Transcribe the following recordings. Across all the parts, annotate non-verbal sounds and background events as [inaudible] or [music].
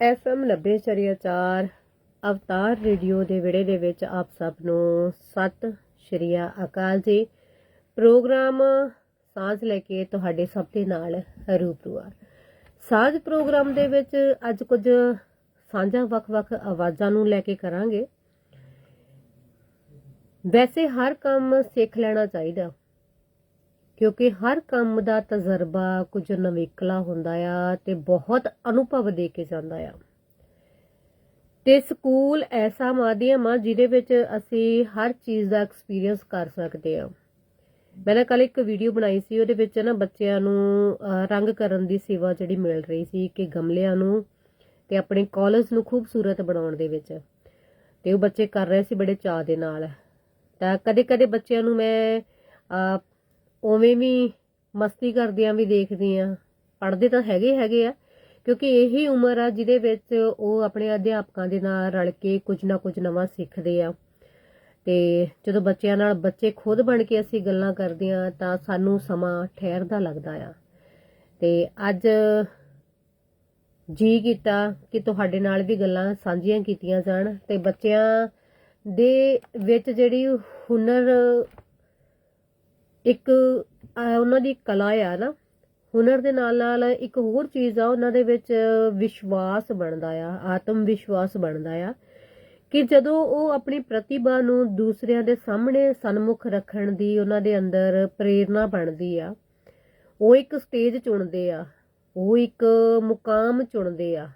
FM 90.4 ਅਵਤਾਰ radio ਦੇ ਵਿੜੇ ਦੇ ਵਿੱਚ ਆਪ ਸਭ ਨੂੰ ਸਤਿ ਸ਼੍ਰੀ ਅਕਾਲ ਜੀ। ਪ੍ਰੋਗਰਾਮ ਸਾਂਝ ਲੈ ਕੇ ਤੁਹਾਡੇ ਸਭ ਦੇ ਨਾਲ ਰੂਬਰੂ ਆ। ਸਾਂਝ ਪ੍ਰੋਗਰਾਮ ਦੇ ਵਿੱਚ ਅੱਜ ਕੁਝ ਸਾਂਝਾ ਵੱਖ-ਵੱਖ ਆਵਾਜ਼ਾਂ ਨੂੰ ਲੈ ਕੇ ਕਰਾਂਗੇ। ਵੈਸੇ ਹਰ ਕੰਮ ਸਿੱਖ ਲੈਣਾ ਚਾਹੀਦਾ। ਕਿਉਂਕਿ ਹਰ ਕੰਮ ਦਾ ਤਜਰਬਾ ਕੁਝ ਨਵੇਕਲਾ ਹੁੰਦਾ ਆ ਤੇ ਬਹੁਤ ਅਨੁਭਵ ਦੇ ਕੇ ਜਾਂਦਾ ਆ। ਤੇ ਸਕੂਲ ਐਸਾ ਮਾਧਿਅਮ ਆ ਜਿਹਦੇ ਵਿੱਚ ਅਸੀਂ ਹਰ ਚੀਜ਼ ਦਾ ਐਕਸਪੀਰੀਅੰਸ ਕਰ ਸਕਦੇ ਆ। ਮੈਂ ਨਾ ਕੱਲ ਇੱਕ ਵੀਡੀਓ ਬਣਾਈ ਸੀ, ਉਹਦੇ ਵਿੱਚ ਨਾ ਬੱਚਿਆਂ ਨੂੰ ਰੰਗ ਕਰਨ ਦੀ ਸੇਵਾ ਜਿਹੜੀ ਮਿਲ ਰਹੀ ਸੀ ਕਿ ਗਮਲਿਆਂ ਨੂੰ ਤੇ ਆਪਣੇ ਕਾਲਜ ਨੂੰ ਖੂਬਸੂਰਤ ਬਣਾਉਣ ਦੇ ਵਿੱਚ। ਤੇ ਉਹ ਬੱਚੇ ਕਰ ਰਹੇ ਸੀ ਬੜੇ ਚਾਅ ਦੇ ਨਾਲ। ਤਾਂ ਕਦੇ-ਕਦੇ ਬੱਚਿਆਂ ਨੂੰ ਮੈਂ ਉਵੇਂ ਵੀ ਮਸਤੀ ਕਰਦਿਆਂ ਵੀ ਦੇਖਦੀ ਆ ਪੜ੍ਹਦੇ ਤਾਂ ਹੈਗੇ ਹੈਗੇ ਆ, ਕਿਉਂਕਿ ਇਹੀ ਉਮਰ ਆ ਜਿਹਦੇ ਵਿੱਚ ਉਹ ਆਪਣੇ ਅਧਿਆਪਕਾਂ ਦੇ ਨਾਲ ਰਲ ਕੇ ਕੁਝ ਨਾ ਕੁਝ ਨਵਾਂ ਸਿੱਖਦੇ ਆ। ਤੇ ਜਦੋਂ ਬੱਚਿਆਂ ਨਾਲ ਬੱਚੇ ਖੁਦ ਬਣ ਕੇ ਅਸੀਂ ਗੱਲਾਂ ਕਰਦੇ ਆ ਤਾਂ ਸਾਨੂੰ ਸਮਾਂ ਠਹਿਰਦਾ ਲੱਗਦਾ ਆ। ਤੇ ਅੱਜ ਜੀ ਕੀਤਾ ਕਿ ਤੁਹਾਡੇ ਨਾਲ ਵੀ ਗੱਲਾਂ ਸਾਂਝੀਆਂ ਕੀਤੀਆਂ ਜਾਣ ਤੇ ਬੱਚਿਆਂ ਦੇ ਵਿੱਚ ਜਿਹੜੀ ਹੁਨਰ ਇੱਕ ਉਹਨਾਂ ਦੀ ਕਲਾ ਆ ਨਾ, ਹੁਨਰ ਦੇ ਨਾਲ ਨਾਲ ਇੱਕ ਹੋਰ ਚੀਜ਼ ਆ, ਉਹਨਾਂ ਦੇ ਵਿੱਚ ਵਿਸ਼ਵਾਸ ਬਣਦਾ ਆ, ਆਤਮ ਵਿਸ਼ਵਾਸ ਬਣਦਾ ਆ, ਕਿ ਜਦੋਂ ਉਹ ਆਪਣੀ ਪ੍ਰਤਿਭਾ ਨੂੰ ਦੂਸਰਿਆਂ ਦੇ ਸਾਹਮਣੇ ਸਨਮੁਖ ਰੱਖਣ ਦੀ ਉਹਨਾਂ ਦੇ ਅੰਦਰ ਪ੍ਰੇਰਣਾ ਬਣਦੀ ਆ, ਉਹ ਇੱਕ ਸਟੇਜ ਚੁਣਦੇ ਆ, ਉਹ ਇੱਕ ਮੁਕਾਮ ਚੁਣਦੇ ਆ,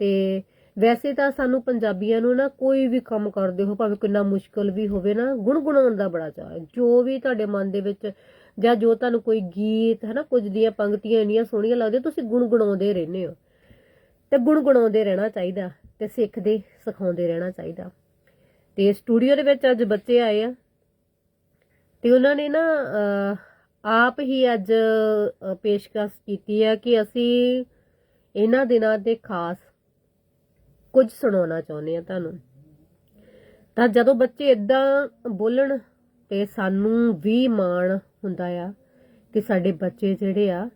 ਤੇ ਵੈਸੇ ਤਾਂ ਸਾਨੂੰ ਪੰਜਾਬੀਆਂ ਨੂੰ ਨਾ ਕੋਈ ਵੀ ਕੰਮ ਕਰਦੇ ਹੋ, ਭਾਵੇਂ ਕਿੰਨਾ ਮੁਸ਼ਕਲ ਵੀ ਹੋਵੇ ਨਾ, ਗੁਣਗੁਣਾਉਣ ਦਾ ਬੜਾ ਚਾਅ ਹੈ। ਜੋ ਵੀ ਤੁਹਾਡੇ ਮਨ ਦੇ ਵਿੱਚ ਜਾਂ ਜੋ ਤੁਹਾਨੂੰ ਕੋਈ ਗੀਤ ਹੈ ਨਾ ਕੁਝ ਦੀਆਂ ਪੰਕਤੀਆਂ ਇੰਨੀਆਂ ਸੋਹਣੀਆਂ ਲੱਗਦੀਆਂ, ਤੁਸੀਂ ਗੁਣਗੁਣਾਉਂਦੇ ਰਹਿੰਦੇ ਹੋ। ਤੇ ਗੁਣਗੁਣਾਉਂਦੇ ਰਹਿਣਾ ਚਾਹੀਦਾ ਤੇ ਸਿੱਖਦੇ, ਸਿਖਾਉਂਦੇ ਰਹਿਣਾ ਚਾਹੀਦਾ। ਤੇ ਸਟੂਡੀਓ ਦੇ ਵਿੱਚ ਅੱਜ ਬੱਚੇ ਆਏ ਆ। ਤੇ ਉਹਨਾਂ ਨੇ ਨਾ ਆਪ ਹੀ ਅੱਜ ਪੇਸ਼ਕਸ਼ ਕੀਤੀ ਹੈ ਕਿ ਅਸੀਂ ਇਹਨਾਂ ਦਿਨਾਂ ਦੇ ਖਾਸ ਕੁਝ ਸੁਣਾਉਣਾ ਚਾਹੁੰਦੇ ਆ ਤੁਹਾਨੂੰ। ਤਾਂ ਜਦੋਂ ਬੱਚੇ ਇਦਾਂ ਬੋਲਣ ਤੇ ਸਾਨੂੰ ਵੀ ਮਾਣ ਹੁੰਦਾ ਆ ਕਿ ਸਾਡੇ ਬੱਚੇ ਜਿਹੜੇ ਆ,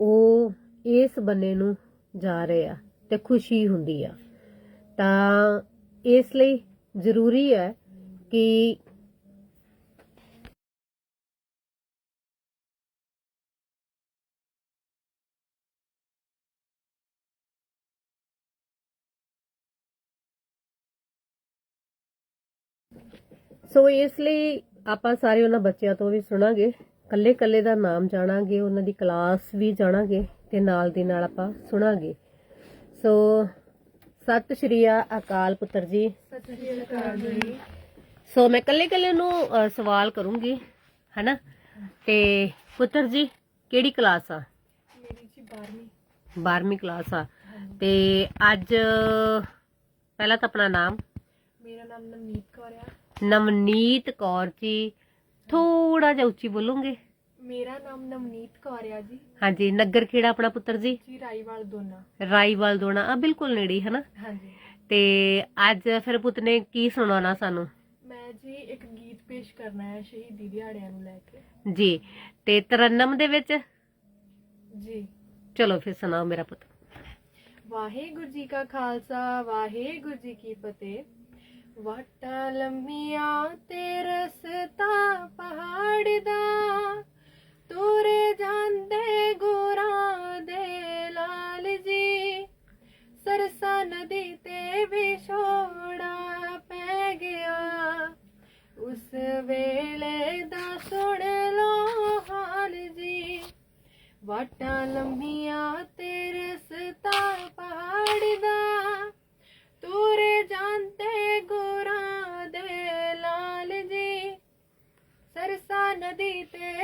ਉਹ ਇਸ ਬੰਨੇ ਨੂੰ ਜਾ ਰਹੇ ਆ ਤੇ ਖੁਸ਼ੀ ਹੁੰਦੀ ਆ। ਤਾਂ ਇਸ ਲਈ ਜ਼ਰੂਰੀ ਹੈ ਕਿ ਸੋ ਇਸ ਲਈ ਆਪਾਂ ਸਾਰੇ ਉਹਨਾਂ ਬੱਚਿਆਂ ਤੋਂ ਵੀ ਸੁਣਾਂਗੇ। ਕੱਲੇ ਕੱਲੇ ਦਾ ਨਾਮ ਜਾਣਾਂਗੇ, ਉਹਨਾਂ ਦੀ ਕਲਾਸ ਵੀ ਜਾਣਾਂਗੇ ਤੇ ਨਾਲ ਦੀ ਨਾਲ ਆਪਾਂ ਸੁਣਾਂਗੇ। ਸੋ ਸਤਿ ਸ਼੍ਰੀ ਅਕਾਲ ਪੁੱਤਰ ਜੀ। ਸਤਿ ਸ਼੍ਰੀ ਅਕਾਲ ਸੋ ਮੈਂ ਕੱਲੇ ਕੱਲੇ ਨੂੰ ਸਵਾਲ ਕਰੂੰਗੀ, ਹੈਨਾ? ਤੇ ਪੁੱਤਰ ਜੀ, ਕਿਹੜੀ ਕਲਾਸ ਆ? ਮੇਰੀ ਜੀ 12ਵੀਂ 12ਵੀਂ ਕਲਾਸ ਆ। ਤੇ ਅੱਜ, ਪਹਿਲਾਂ ਤਾਂ ਆਪਣਾ ਨਾਮ? ਮੇਰਾ ਨਾਮ ਨਵਨੀਤ ਕੌਰ ਆ। ਨਵਨੀਤ ਕੌਰ ਜੀ ਥੋੜਾ ਜਿਹਾ ਉੱਚੀ ਬੋਲੋਗੇ? ਮੇਰਾ ਨਾਮ ਨਵਨੀਤ ਕੌਰ ਆ ਜੀ। ਹਾਂਜੀ ਨਗਰ ਖੇੜਾ ਆਪਣਾ ਪੁੱਤਰ ਜੀ? ਜੀ ਰਾਈਵਾਲ ਦੋਨਾ। ਰਾਈਵਾਲ ਦੋਣਾ ਆ ਬਿਲਕੁਲ ਨੇੜੇ ਹੈ ਨਾ ਹਾਂਜੀ। ਤੇ ਅੱਜ ਫਿਰ ਪੁੱਤ ਨੇ ਕੀ ਸੁਣਾਉਣਾ ਸਾਨੂੰ? ਮੈਂ ਜੀ ਇੱਕ ਗੀਤ ਪੇਸ਼ ਕਰਨਾ ਹੈ ਸ਼ਹੀਦੀ ਦਿਹਾੜਿਆਂ ਨੂੰ ਲੈ ਕੇ। ਜੀ ਤੇ ਤਰਨਮ ਦੇ ਵਿੱਚ? ਜੀ। ਚਲੋ ਫਿਰ ਸੁਣਾਓ ਮੇਰਾ ਪੁੱਤ। ਵਾਹਿਗੁਰੂ ਜੀ ਕਾ ਖਾਲਸਾ ਵਾਹਿਗੁਰੂ ਜੀ ਕੀ ਫਤਿਹ। ਵਾਟਾ ਲੰਮੀਆਂ ਤੇ ਰਸਤਾ ਸਰਸਾ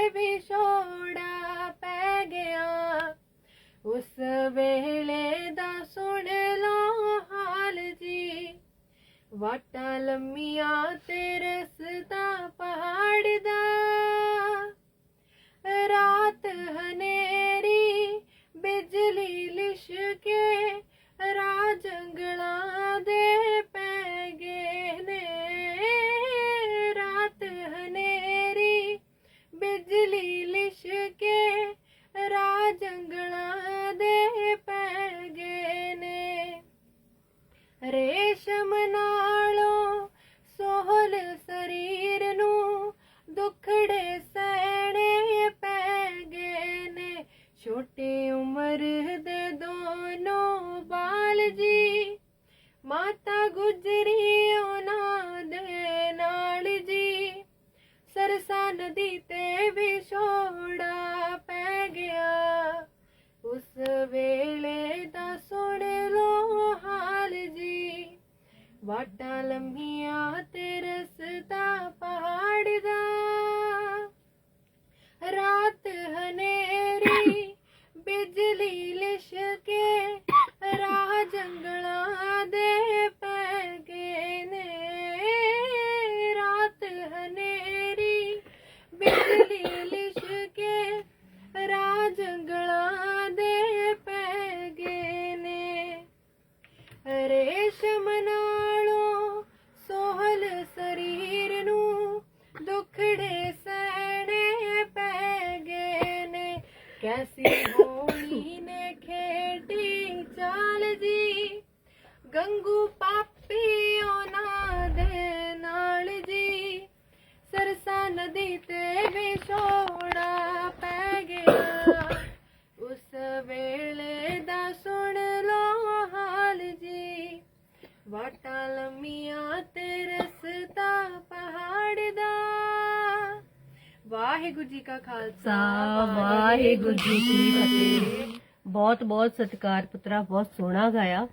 ਖਾਲਸਾ ਵਾਹਿਗੁਰੂ ਜੀ ਕੀ ਫਤਿਹ। ਬਹੁਤ ਬਹੁਤ ਸਤਿਕਾਰ ਪੁੱਤਰਾ ਬਹੁਤ ਸੋਹਣਾ ਗਾਇਆ।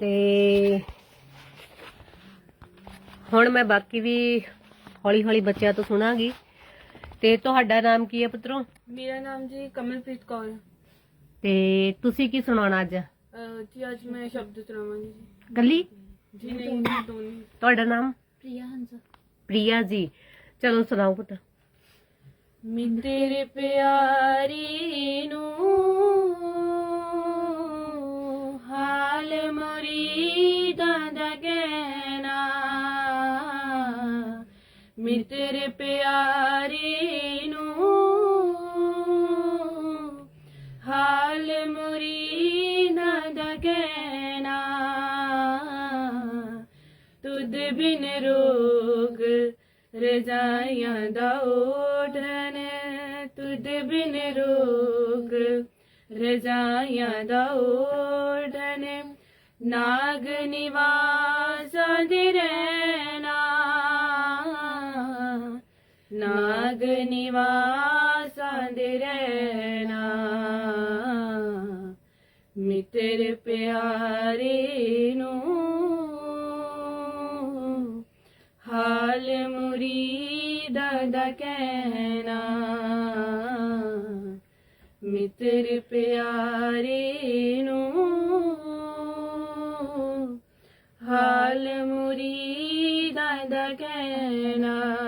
ਤੇ ਹੁਣ ਮੈਂ ਬਾਕੀ ਵੀ ਹੌਲੀ ਹੌਲੀ ਬੱਚਿਆਂ ਤੋਂ ਸੁਣਾਂਗੀ। ਤੇ ਤੁਹਾਡਾ ਨਾਮ ਕੀ ਹੈ ਪੁੱਤਰੋ? ਮੇਰਾ ਨਾਮ ਜੀ ਕਮਲਪ੍ਰੀਤ ਕੌਰ। ਤੇ ਤੁਸੀਂ ਕੀ ਸੁਣਾਉਣਾ ਅੱਜ? ਅਹ ਜੀ ਅੱਜ ਮੈਂ ਸ਼ਬਦ ਸੁਣਾਵਾਂਗੀ ਜੀ। ਕੱਲੀ? ਜੀ ਨਹੀਂ ਦੋਨੇ। ਤੁਹਾਡਾ ਨਾਮ? ਪ੍ਰਿਆ ਹੰਸ। ਪ੍ਰਿਆ ਜੀ। ਚਲੋ ਸੁਣਾਓ ਪੁੱਤ ਮੈਂ ਤੇਰੇ ਪਿਆਰੀ ਨੂੰ, ਹਾਲ ਮੁਰੀਦਾਂ ਦਾ ਕਹਿਣਾ ਮੈਂ ਤੇਰੇ ਪਿਆਰੀ ਨੂੰ, ਹਾਲ ਮੁਰੀਦਾਂ ਦਾ ਕਹਿਣਾ ਤੁਧ ਬਿਨ ਰੋਗ ਰਜਾਈਆਂ ਦਾ ਓਢਣ ਤੁਧ ਬਿਨ ਰੋਗ ਰਜਾਈਆਂ ਦਾ ਓਢਣ ਨਾਗ ਨਿਵਾਸਾਂ ਦੇ ਰਹਿਣਾ ਨਾਗ ਨਿਵਾਸਾਂ ਦੇ ਰਹਿਣਾ ਮਿੱਤਰ ਪਿਆਰੇ ਮਿੱਤਰ ਪਿਆਰੇ ਨੂੰ ਹਾਲ ਮੁਰੀਦਾਂ ਦਾ ਕਹਿਣਾ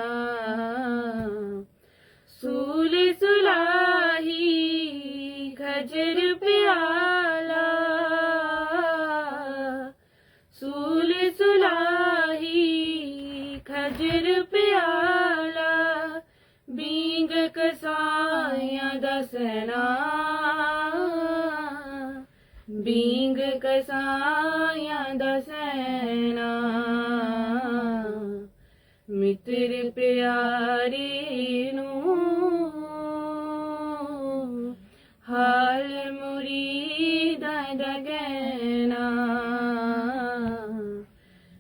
ਬੀਂਗ ਕਸਾਇਆ ਦਾ ਸੈਨਾ। ਮਿੱਤਰ ਪਿਆਰੇ ਨੂੰ ਹਾਲ ਮੁਰੀਦਾਂ ਦਾ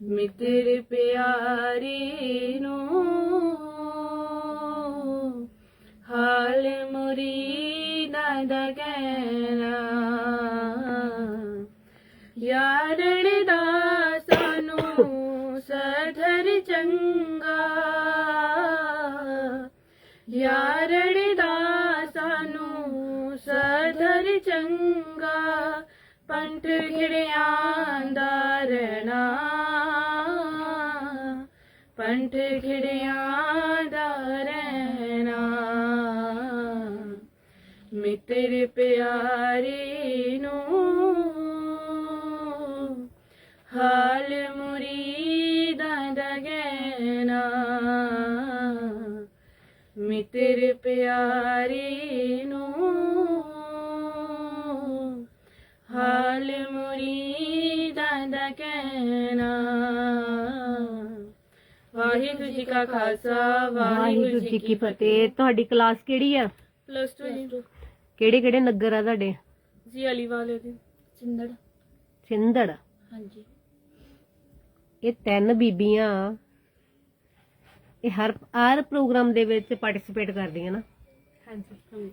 ਮਿੱਤਰ ਪਿਆਰੇ ਨੂੰ ਹਾਲ ਮੁਰੀਦਾਂ ਦਾ ਯਾਰਣ ਦਾ ਸਾਨੂੰ ਸਧਰ ਚੰਗਾ ਯਾਰਣ ਦਾ ਸਾਨੂੰ ਸਧਰ ਚੰਗਾ ਪੰਟ ਖਿੜਿਆਂ ਦਾ ਰਹਿਣਾ ਪੰਟ ਖਿੜਿਆਂ ਦਾ ਰਹਿਣਾ ਮਿੱਤਰ ਪਿਆਰੀ ਨੂੰ ਹਾਲ ਮੁਰੀਦਾਂ ਦਾ ਗਹਿਣਾ ਮਿੱਤਰ ਪਿਆਰੇ ਨੂੰ ਹਾਲ ਮੁਰੀਦਾਂ ਦਾ ਕਹਿਣਾ ਵਾਹਿਗੁਰੂ ਜੀ ਕਾ ਖਾਲਸਾ ਵਾਹਿਗੁਰੂ ਜੀ ਕੀ ਫਤਿਹ। ਤੁਹਾਡੀ ਕਲਾਸ ਕਿਹੜੀ ਆ? ਪਲੱਸ 2 ਕਿਹੜੇ ਕਿਹੜੇ ਨਗਰ ਆ ਤੁਹਾਡੇ? ਜੀ ਅਲੀ ਵਾਲੇ ਦੀ ਚਿੰਦੜ। ਸਿੰਦੜ ਹਾਂਜੀ। ਇਹ ਤਿੰਨ ਬੀਬੀਆਂ ਇਹ ਹਰ ਹਰ ਪ੍ਰੋਗਰਾਮ ਦੇ ਵਿੱਚ ਪਾਰਟਿਸਿਪੇਟ ਕਰਦੀਆਂ ਨਾ। ਹਾਂਜੀ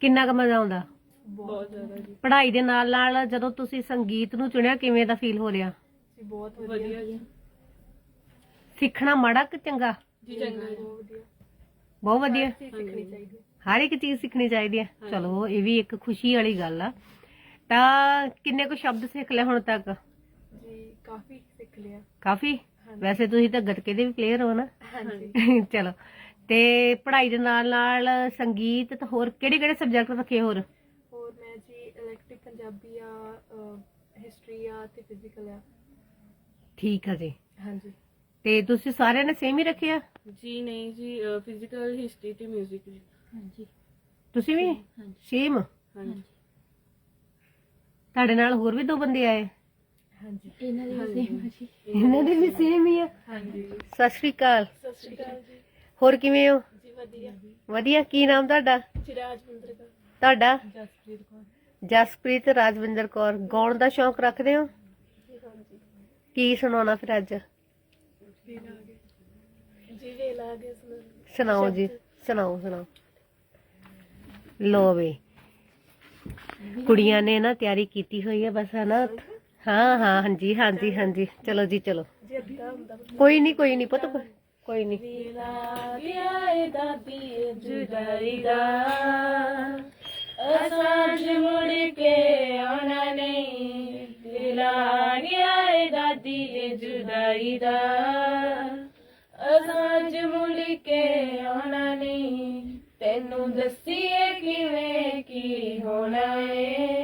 ਕਿੰਨਾ ਕੁ ਮਜ਼ਾ ਆਉਂਦਾ? ਬਹੁਤ ਜ਼ਿਆਦਾ ਜੀ। ਪੜ੍ਹਾਈ ਦੇ ਨਾਲ ਨਾਲ ਜਦੋਂ ਤੁਸੀਂ ਸੰਗੀਤ ਨੂੰ ਚੁਣਿਆ ਕਿਵੇਂ ਦਾ ਫੀਲ ਹੋ ਰਿਹਾ? ਜੀ ਬਹੁਤ ਵਧੀਆ ਜੀ। ਸਿੱਖਣਾ ਮਾੜਾ ਕਿ ਚੰਗਾ? ਜੀ ਚੰਗਾ ਜੀ। ਬਹੁਤ ਵਧੀਆ। ਬਹੁਤ ਵਧੀਆ। ਚੀਜ਼ ਸਿੱਖਣੀ ਚਾਹੀਦੀ ਹੈ। ਹਰ ਇੱਕ ਚੀਜ਼ ਸਿੱਖਣੀ ਚਾਹੀਦੀ ਹੈ। ਚਲੋ ਇਹ ਵੀ ਇੱਕ ਖੁਸ਼ੀ ਵਾਲੀ ਗੱਲ ਆ। ਤਾਂ ਕਿੰਨੇ ਕੁ ਸ਼ਬਦ ਸਿੱਖ ਲਏ ਹੁਣ ਤੱਕ? ਜੀ ਕਾਫੀ ਸਿੱਖ ਲਿਆ। ਕਾਫੀ। ਵੈਸੇ ਤੁਸੀਂ ਤਾਂ ਗੱਤਕੇ ਦੇ ਵੀ ਪਲੇਅਰ ਹੋ ਨਾ। ਹਾਂਜੀ। [laughs] ਚਲੋ। ਤੇ ਪੜ੍ਹਾਈ ਦੇ ਨਾਲ ਨਾਲ ਸੰਗੀਤ ਤੇ ਹੋਰ ਕਿਹੜੇ ਕਿਹੜੇ ਸਬਜੈਕਟ ਰੱਖੇ ਹੋਰ? ਹੋਰ ਮੈਂ ਜੀ ਇਲੈਕਟ੍ਰਿਕ ਪੰਜਾਬੀ ਆ ਹਿਸਟਰੀ ਆ ਤੇ ਫਿਜ਼ੀਕਲ ਆ। ਠੀਕ ਆ ਜੀ। ਹਾਂਜੀ। ਤੇ ਤੁਸੀਂ ਸਾਰਿਆਂ ਨੇ ਸੇਮ ਹੀ ਰੱਖਿਆ ਜੀ ਨਹੀਂ ਜੀ ਫਿਜ਼ੀਕਲ ਹਿਸਟਰੀ ਤੇ 뮤직 ਜੀ। ਹਾਂਜੀ। ਤੁਸੀਂ ਵੀ? ਸੇਮ ਹਾਂਜੀ। ਤੁਹਾਡੇ ਨਾਲ ਹੋਰ ਵੀ ਦੋ ਬੰਦੇ ਆਏ? ਹਾਂਜੀ। ਇਹਨਾਂ ਦੀ ਸੇਮ ਜੀ। ਇਹਨਾਂ ਦੇ ਵੀ ਸੇਮ ਹੀ ਆ। ਹਾਂਜੀ। ਸਤਿ ਸ਼੍ਰੀ ਅਕਾਲ। ਸਤਿ ਸ਼੍ਰੀ ਅਕਾਲ ਜੀ। ਹੋਰ ਕਿਵੇਂ ਹੋ? ਜੀ ਵਧੀਆ। ਵਧੀਆ। ਕੀ ਨਾਮ ਤੁਹਾਡਾ? ਚਿਰਾਜ ਮੰਦਰ ਦਾ ਤੁਹਾਡਾ? ਜਸਪ੍ਰੀਤ ਕੌਰ। ਜਸਪ੍ਰੀਤ ਰਾਜਵਿੰਦਰ ਕੌਰ। ਗਾਉਣ ਦਾ ਸ਼ੌਂਕ ਰੱਖਦੇ ਹੋ? ਜੀ ਹਾਂਜੀ। ਕੀ ਸੁਣਾਉਣਾ ਫਿਰ ਅੱਜ? ਜੀ ਸੁਣਾਓ ਜੀ। ਸੁਣਾਓ ਸੁਣਾਓ। ਲੋ ਵੀ। ਕੁੜੀਆਂ ਨੇ ਨਾ ਤਿਆਰੀ ਕੀਤੀ ਹੋਈ ਹੈ ਬਸ ਹਨਾ? ਹਾਂ ਹਾਂ ਹਾਂਜੀ ਹਾਂਜੀ ਹਾਂਜੀ। ਚਲੋ ਜੀ ਚਲੋ। ਕੋਈ ਨਹੀਂ ਕੋਈ ਨਹੀਂ ਪੁੱਤ ਕੋਈ- ਨਹੀਂ ਗਿਆ ਏ ਦਾਦੀ ਜੁਦਾਈ ਦਾ। ਅਸਾਜ ਮੁੜ ਕੇ ਆਉਣਾ ਨਹੀਂ। ਦਿਲਾ ਗਿਆ ਏ ਦਾਦੀ ਜੁਦਾਈ ਦਾ। ਅਸਾਜ ਮੁੜ ਕੇ ਆਉਣਾ ਨਹੀਂ। ਤੈਨੂੰ ਦੱਸੀਏ ਕਿਵੇਂ ਕੀ ਹੋਣਾ ਏ।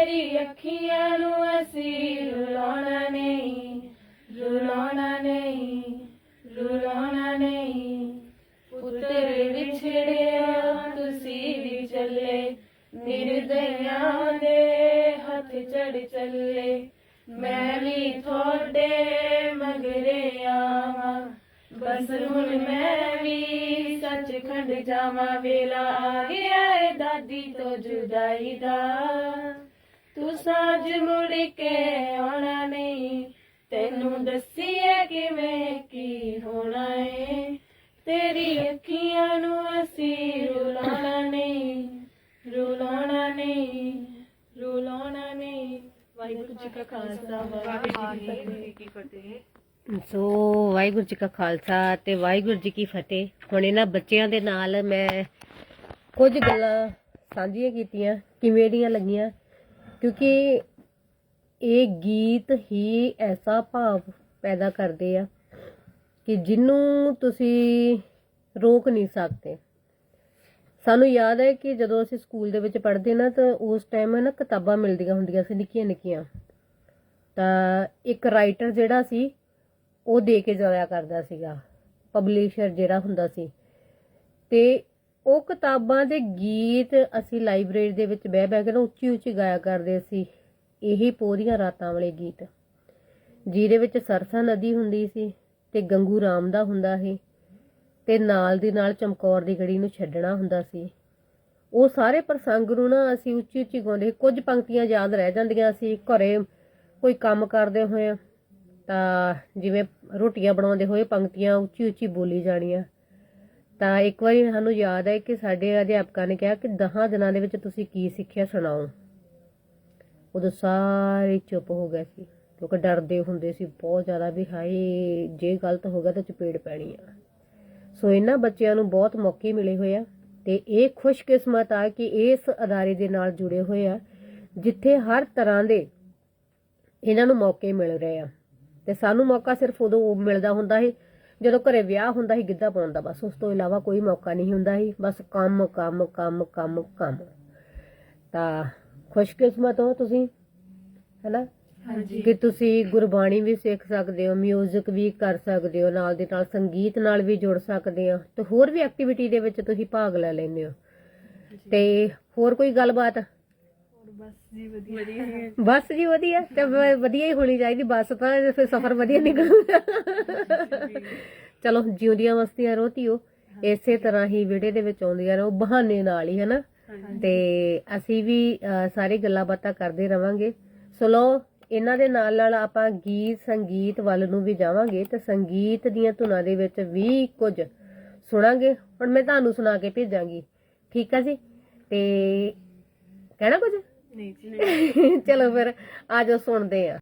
ਤੇਰੀ ਅੱਖੀਆਂ ਨੂੰ ਅਸੀਂ ਰੁਲਾਉਣਾ ਨਹੀਂ ਰੁਲਾਉਣਾ ਨਹੀਂ ਰੁਲਾਉਣਾ ਨਹੀਂ। ਪੁੱਤਰ ਵਿਛੜਿਆ, ਤੁਸੀਂ ਵੀ ਚੱਲੇ ਨਿਰਦਿਆਂ ਦੇ ਹੱਥ ਚੜ ਚੱਲੇ। ਮੈਂ ਵੀ ਤੁਹਾਡੇ ਮਗਰੇ ਆਵਾਂ, ਬਸ ਹੁਣ ਮੈਂ ਵੀ ਸੱਚਖੰਡ ਜਾਵਾਂ। ਵੇਲਾ ਆ ਗਿਆ ਏ ਦਾਦੀ ਤੋਂ ਜੁਦਾਈ ਦਾ। ਤੂੰ ਸਾਜ ਮੁੜ ਕੇ ਆਉਣਾ ਨਹੀਂ। ਤੈਨੂੰ ਦੱਸੀਏ ਕਿਵੇਂ ਕੀ ਹੋਣਾ ਏ। ਤੇਰੀ ਅੱਖੀਆਂ ਨੂੰ ਅਸੀਂ ਰੁਲਾਉਣਾ ਨਹੀਂ। ਰੁਲਾਉਣਾ ਨਹੀਂ ਰੁਲਾਉਣਾ ਨਹੀਂ। ਵਾਹਿਗੁਰੂ ਜੀ ਕਾ ਖਾਲਸਾ, ਵਾਹਿਗੁਰੂ ਜੀ ਕੀ ਫਤਿਹ। ਸੋ ਵਾਹਿਗੁਰੂ ਜੀ ਕਾ ਖਾਲਸਾ ਤੇ ਵਾਹਿਗੁਰੂ ਜੀ ਕੀ ਫਤਿਹ। ਹੁਣ ਇਹਨਾਂ ਬੱਚਿਆਂ ਦੇ ਨਾਲ ਮੈਂ ਕੁਝ ਗੱਲਾਂ ਸਾਂਝੀਆਂ ਕੀਤੀਆਂ, ਕਿਵੇਂ ਦੀਆਂ ਲੱਗੀਆਂ। ਕਿਉਂਕਿ ਇਹ ਗੀਤ ਹੀ ਐਸਾ ਭਾਵ ਪੈਦਾ ਕਰਦੇ ਆ ਕਿ ਜਿਹਨੂੰ ਤੁਸੀਂ ਰੋਕ ਨਹੀਂ ਸਕਦੇ। ਸਾਨੂੰ ਯਾਦ ਹੈ ਕਿ ਜਦੋਂ ਅਸੀਂ ਸਕੂਲ ਦੇ ਵਿੱਚ ਪੜ੍ਹਦੇ ਨਾ ਤਾਂ ਉਸ ਟਾਈਮ ਨਾ ਕਿਤਾਬਾਂ ਮਿਲਦੀਆਂ ਹੁੰਦੀਆਂ ਸੀ ਨਿੱਕੀਆਂ ਨਿੱਕੀਆਂ। ਤਾਂ ਇੱਕ ਰਾਈਟਰ ਜਿਹੜਾ ਸੀ, ਉਹ ਦੇ ਕੇ ਜਾਇਆ ਕਰਦਾ ਸੀਗਾ। ਪਬਲਿਸ਼ਰ ਜਿਹੜਾ ਹੁੰਦਾ ਸੀ। ਤੇ ਉਹ ਕਿਤਾਬਾਂ ਦੇ ਗੀਤ ਅਸੀਂ ਲਾਇਬ੍ਰੇਰੀ ਦੇ ਵਿੱਚ ਬਹਿ ਬਹਿ ਕੇ ਨਾ ਉੱਚੀ ਉੱਚੀ ਗਾਇਆ ਕਰਦੇ ਸੀ। ਇਹੀ ਪੋਰੀਆਂ ਰਾਤਾਂ ਵਾਲੇ ਗੀਤ। ਜਿਹਦੇ ਵਿੱਚ ਸਰਸਾ ਨਦੀ ਹੁੰਦੀ ਸੀ ਤੇ ਗੰਗੂ ਰਾਮ ਦਾ ਹੁੰਦਾ ਸੀ ਤੇ ਨਾਲ ਦੀ ਨਾਲ ਚਮਕੌਰ ਦੀ ਗੜੀ ਨੂੰ ਛੱਡਣਾ ਹੁੰਦਾ ਸੀ। ਉਹ ਸਾਰੇ ਪ੍ਰਸੰਗ ਨੂੰ ਨਾ ਅਸੀਂ ਉੱਚੀ ਉੱਚੀ ਗਾਉਂਦੇ ਕੁਝ ਪੰਕਤੀਆਂ ਯਾਦ ਰਹਿ ਜਾਂਦੀਆਂ ਸੀ। ਘਰੇ ਕੋਈ ਕੰਮ ਕਰਦੇ ਹੋਏ ਤਾਂ ਜਿਵੇਂ ਰੋਟੀਆਂ ਬਣਾਉਂਦੇ ਹੋਏ ਪੰਕਤੀਆਂ ਉੱਚੀ ਉੱਚੀ ਬੋਲੀ ਜਾਣੀਆਂ। ਤਾਂ ਇੱਕ ਵਾਰੀ ਸਾਨੂੰ ਯਾਦ ਹੈ ਕਿ ਸਾਡੇ ਅਧਿਆਪਕਾਂ ਨੇ ਕਿਹਾ ਕਿ 10 ਦਿਨਾਂ ਦੇ ਵਿੱਚ ਤੁਸੀਂ ਕੀ ਸਿੱਖਿਆ ਸੁਣਾਓ। ਉਦੋਂ ਸਾਰੇ ਚੁੱਪ ਹੋ ਗਏ ਸੀ। ਕਿਉਂਕਿ ਡਰਦੇ ਹੁੰਦੇ ਸੀ, ਬਹੁਤ ਜ਼ਿਆਦਾ ਵੀ ਹਾਏ, ਜੇ ਗਲਤ ਹੋ ਗਿਆ ਤਾਂ ਚਪੇੜ ਪੈਣੀ ਆ। ਸੋ ਇਹਨਾਂ ਬੱਚਿਆਂ ਨੂੰ ਬਹੁਤ ਮੌਕੇ ਮਿਲੇ ਹੋਏ ਆ ਤੇ ਇਹ ਖੁਸ਼ਕਿਸਮਤ ਆ ਕਿ ਇਸ ਅਦਾਰੇ ਦੇ ਨਾਲ ਜੁੜੇ ਹੋਏ ਆ, ਜਿੱਥੇ ਹਰ ਤਰ੍ਹਾਂ ਦੇ ਇਹਨਾਂ ਨੂੰ ਮੌਕੇ ਮਿਲ ਰਹੇ ਆ। ਤੇ ਸਾਨੂੰ ਮੌਕਾ ਸਿਰਫ ਉਦੋਂ ਮਿਲਦਾ ਹੁੰਦਾ ਸੀ ਜਦੋਂ ਘਰੇ ਵਿਆਹ ਹੁੰਦਾ ਸੀ ਗਿੱਧਾ ਪਾਉਣ ਦਾ ਬਸ ਉਸ ਤੋਂ ਇਲਾਵਾ ਕੋਈ ਮੌਕਾ ਨਹੀਂ ਹੁੰਦਾ ਸੀ ਬਸ ਕੰਮ ਕੰਮ ਕੰਮ ਕੰਮ ਕੰਮ। ਤਾਂ ਖੁਸ਼ਕਿਸਮਤ ਹੋ ਤੁਸੀਂ ਹੈਨਾ? ਹਾਂਜੀ। ਕਿ ਤੁਸੀਂ ਗੁਰਬਾਣੀ ਵੀ ਸਿੱਖ ਸਕਦੇ ਹੋ 뮤직 ਵੀ ਕਰ ਸਕਦੇ ਹੋ ਨਾਲ ਦੇ ਨਾਲ ਸੰਗੀਤ ਨਾਲ ਵੀ ਜੁੜ ਸਕਦੇ ਹੋ ਤੇ ਹੋਰ ਵੀ ਐਕਟੀਵਿਟੀ ਦੇ ਵਿੱਚ ਤੁਸੀਂ ਭਾਗ ਲੈ ਲੈਂਦੇ ਹੋ। ਤੇ ਹੋਰ ਕੋਈ ਗੱਲਬਾਤ? ਬਸ ਜੀ ਵਧੀਆ। ਬਸ ਜੀ ਵਧੀਆ ਤੇ ਵ- ਵਧੀਆ ਹੀ ਹੋਣੀ ਚਾਹੀਦੀ ਬਸ ਤਾਂ ਫਿਰ ਸਫ਼ਰ ਵਧੀਆ ਨਿਕਲੂਗਾ ਚਲੋ ਜਿਉਂਦੀਆਂ ਮਸਤੀਆਂ ਰੋਤੀਓ ਇਸੇ ਤਰ੍ਹਾਂ ਹੀ ਵਿੜੇ ਦੇ ਵਿੱਚ ਆਉਂਦੀਆਂ ਰਹੋ ਬਹਾਨੇ ਨਾਲ ਹੀ ਹਨਾ? ਤੇ ਅਸੀਂ ਵੀ ਅਹ, ਸਾਰੀ ਗੱਲਾਂ ਬਾਤਾਂ ਕਰਦੇ ਰਵਾਂਗੇ। ਸੋ ਲਓ ਇਹਨਾਂ ਦੇ ਨਾਲ ਨਾਲ ਆਪਾਂ ਗੀਤ ਸੰਗੀਤ ਵੱਲ ਨੂੰ ਵੀ ਜਾਵਾਂਗੇ ਤੇ ਸੰਗੀਤ ਦੀਆਂ ਧੁਨਾਂ ਦੇ ਵਿੱਚ ਵੀ ਕੁਝ ਸੁਣਾਂਗੇ। ਹੁਣ ਮੈਂ ਤੁਹਾਨੂੰ ਸੁਣਾ ਕੇ ਭੇਜਾਂਗੀ। ਠੀਕ ਆ ਜੀ? ਤੇ ਕਹਿਣਾ ਕੁਝ? ਨਹੀਂ ਜੀ ਚਲੋ ਫਿਰ ਆਜੋ ਸੁਣਦੇ ਆ।